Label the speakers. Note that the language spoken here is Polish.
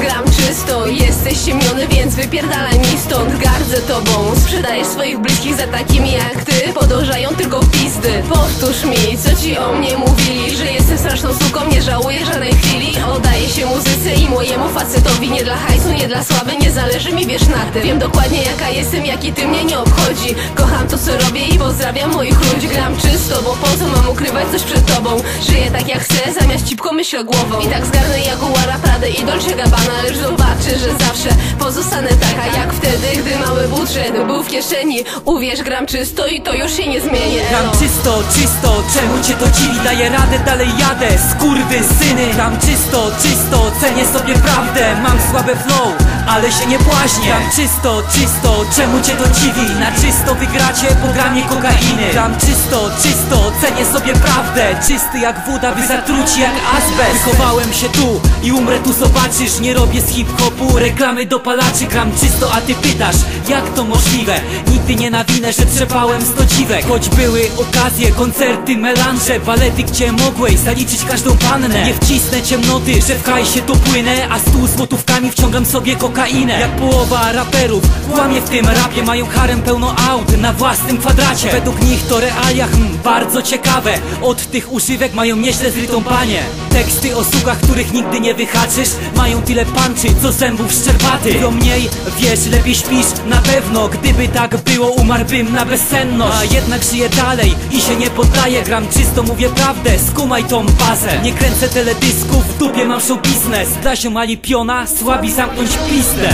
Speaker 1: Gram czysto, jesteś ciemniony, więc wypierdalaj mi stąd. Gardzę tobą, sprzedajesz swoich bliskich za takimi jak ty. Podążają tylko w pizdy. Powtórz mi, co ci o mnie mówili Że straszną suką, nie żałuję żadnej chwili. Oddaję się muzyce i mojemu facetowi. Nie dla hajsu, nie dla sławy, nie zależy mi wiesz na tym. Wiem dokładnie jaka jestem, jaki ty mnie nie obchodzi. Kocham to co robię i pozdrawiam moich ludzi. Gram czysto, bo po co mam ukrywać coś przed tobą? Żyję tak jak chcę, zamiast cipko myślę głową. I tak zgarnę Jaguara, Pradę i Dolce Gabbana Lecz zobaczy, że zawsze pozostanę taka jak wtedy Gdy mały budżet był w kieszeni. Uwierz, gram czysto i to już się nie zmieni.
Speaker 2: Gram czysto, czysto, czemu cię to dziwi? Daję radę, dalej jadę, skurwy syny. Gram czysto, czysto, cenię sobie prawdę. Mam słabe flow, ale się nie błaźnię. Gram czysto, czysto, czemu cię to dziwi? Na czysto wygracie po gramie kokainy. Gram czysto, czysto, cenię sobie prawdę. Czysty jak woda, wy zatruci jak azbest. Wychowałem się tu i umrę tu zobaczysz. Nie robię z hip-hopu reklamy dopalaczy. Gram czysto, a ty pytasz, jak to możliwe? Nigdy nie nawinę, że trzepałem sto dziwek. Choć były okazje, koncerty, melanże Balety, gdzie mogłeś zaliczyć każdą pannę. Nie wcisnę ciemnoty, że w hajsie to płynę A stu złotówkami wciągam sobie kokainę. Jak połowa raperów, kłamie w tym rapie Mają harem pełno aut na własnym kwadracie. Według nich to realia, hm, bardzo ciekawe. Od tych używek mają nieźle zrytą panie Teksty o sukach, których nigdy nie wyhaczysz. Mają tyle panczy, co zębów szczerbaty. Mówią mniej, wiesz, lepiej śpisz. Na pewno, gdyby tak było, umarłbym na bezsenność. A jednak żyję dalej i się nie poddaję. Gram czysto, mówię prawdę, skumaj tą bazę. Nie kręcę teledysków, w dupie mam show biznes Dla ziomali piona, słabi zamknąć pizdę